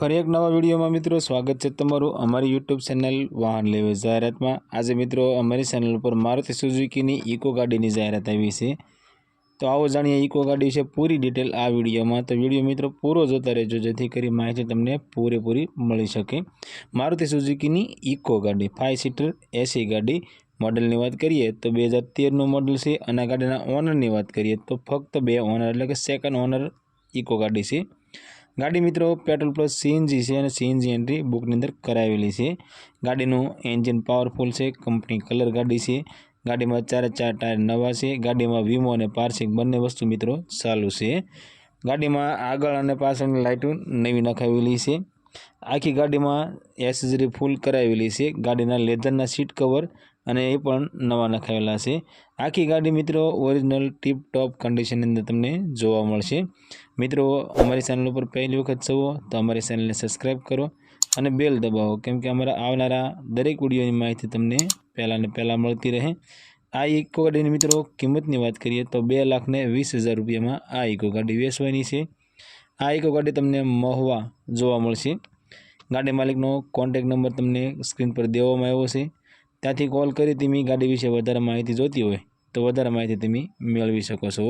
ફરી એક નવા વિડીયોમાં મિત્રો સ્વાગત છે તમારું અમારી યુટ્યુબ ચેનલ વાહન લેવે જાહેરાતમાં. આજે મિત્રો અમારી ચેનલ ઉપર મારુતિ સુઝુકીની ઇકો ગાડીની જાહેરાત આવી છે. તો આવો જાણીએ ઇકો ગાડી વિશે પૂરી ડિટેલ આ વિડીયોમાં. તો વીડિયો મિત્રો પૂરો જોતા રહેજો, જેથી કરી માહિતી તમને પૂરેપૂરી મળી શકે. મારુતિ સુઝુકીની ઇકો ગાડી ફાઇવ સીટર એસી ગાડી મોડલની વાત કરીએ તો બે હજાર તેરનું મોડલ છે. અને ગાડીના ઓનરની વાત કરીએ તો ફક્ત બે ઓનર એટલે કે સેકન્ડ ઓનર ઇકો ગાડી છે. ગાડી મિત્રો, પેટ્રોલ પ્લસ સીએનજી છે અને સીએનજી એન્ટ્રી બુકની અંદર કરાવેલી છે. ગાડીનું એન્જિન પાવરફુલ છે, કંપની કલર ગાડી છે, ગાડીમાં ચારે ચાર ટાયર નવા છે, ગાડીમાં વીમો અને પાર્સિંગ બંને વસ્તુ મિત્રો ચાલુ છે. ગાડીમાં આગળ અને પાછળની લાઇટો નવી નખાવેલી છે. આખી ગાડીમાં એસેસરી ફૂલ કરાવેલી છે. ગાડીના લેધરના સીટ કવર અને એ પણ નવા નખાવેલા છે. આખી ગાડી મિત્રો ઓરિજિનલ ટીપ ટોપ કન્ડિશનની અંદર તમને જોવા મળશે. મિત્રો, અમારી ચેનલ ઉપર પહેલી વખત જવો તો અમારી ચેનલને સબસ્ક્રાઈબ કરો અને બેલ દબાવો કેમ કે અમારા આવનારા દરેક વિડીયોની માહિતી તમને પહેલાં ને પહેલાં મળતી રહે. આ ઇકો ગાડીની મિત્રો કિંમતની વાત કરીએ તો બે લાખને વીસ હજાર રૂપિયામાં આ ઇકો ગાડી વેચવાની છે. આ ઇકો ગાડી તમને મહુવા જોવા મળશે. ગાડી માલિકનો કોન્ટેક નંબર તમને સ્ક્રીન પર દેવામાં આવ્યો છે. ત્યાંથી કોલ કરી તમે ગાડી વિશે વધારે માહિતી જોઈતી હોય તો વધારે માહિતી તમે મેળવી શકો છો